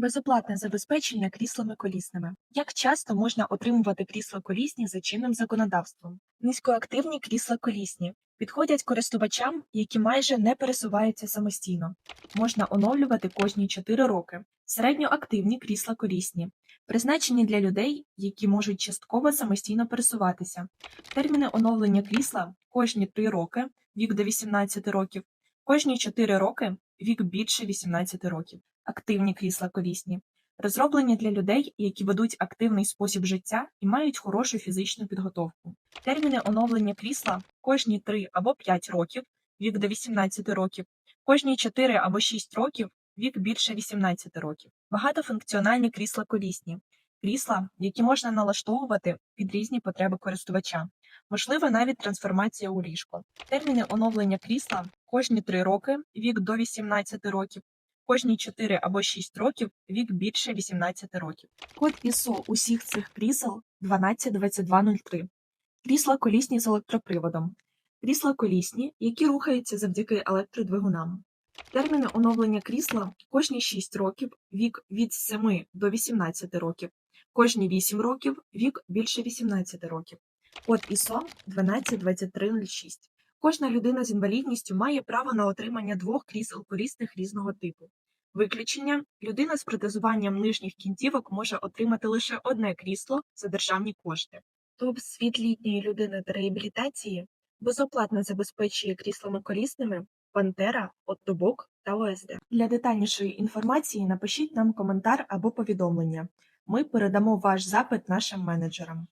Безоплатне забезпечення кріслами колісними. Як часто можна отримувати крісла колісні за чинним законодавством? Низькоактивні крісла колісні підходять користувачам, які майже не пересуваються самостійно. Можна оновлювати кожні 4 роки. Середньоактивні крісла колісні, призначені для людей, які можуть частково самостійно пересуватися. Терміни оновлення крісла кожні 3 роки, вік до 18 років, кожні 4 роки, вік більше 18 років. Активні крісла колісні, розроблені для людей, які ведуть активний спосіб життя і мають хорошу фізичну підготовку. Терміни оновлення крісла кожні 3 або 5 років, вік до 18 років, кожні 4 або 6 років, вік більше 18 років. Багатофункціональні крісла колісні. Крісла, які можна налаштовувати під різні потреби користувача. Можлива навіть трансформація у ліжко. Терміни оновлення крісла кожні 3 роки, вік до 18 років, кожні 4 або 6 років, вік більше 18 років. Код ISO усіх цих крісел 122203. Крісла колісні з електроприводом. Крісла колісні, які рухаються завдяки електродвигунам. Терміни оновлення крісла кожні 6 років, вік від 7 до 18 років, кожні 8 років, вік більше 18 років. Код ISO 122306. Кожна людина з інвалідністю має право на отримання двох крісел колісних різного типу. Виключення людина з протезуванням нижніх кінцівок може отримати лише одне крісло за державні кошти. Топ світ літньої людини та реабілітації безоплатно забезпечує кріслами колісними Пантера, Оттобок та ОСД. Для детальнішої інформації напишіть нам коментар або повідомлення. Ми передамо ваш запит нашим менеджерам.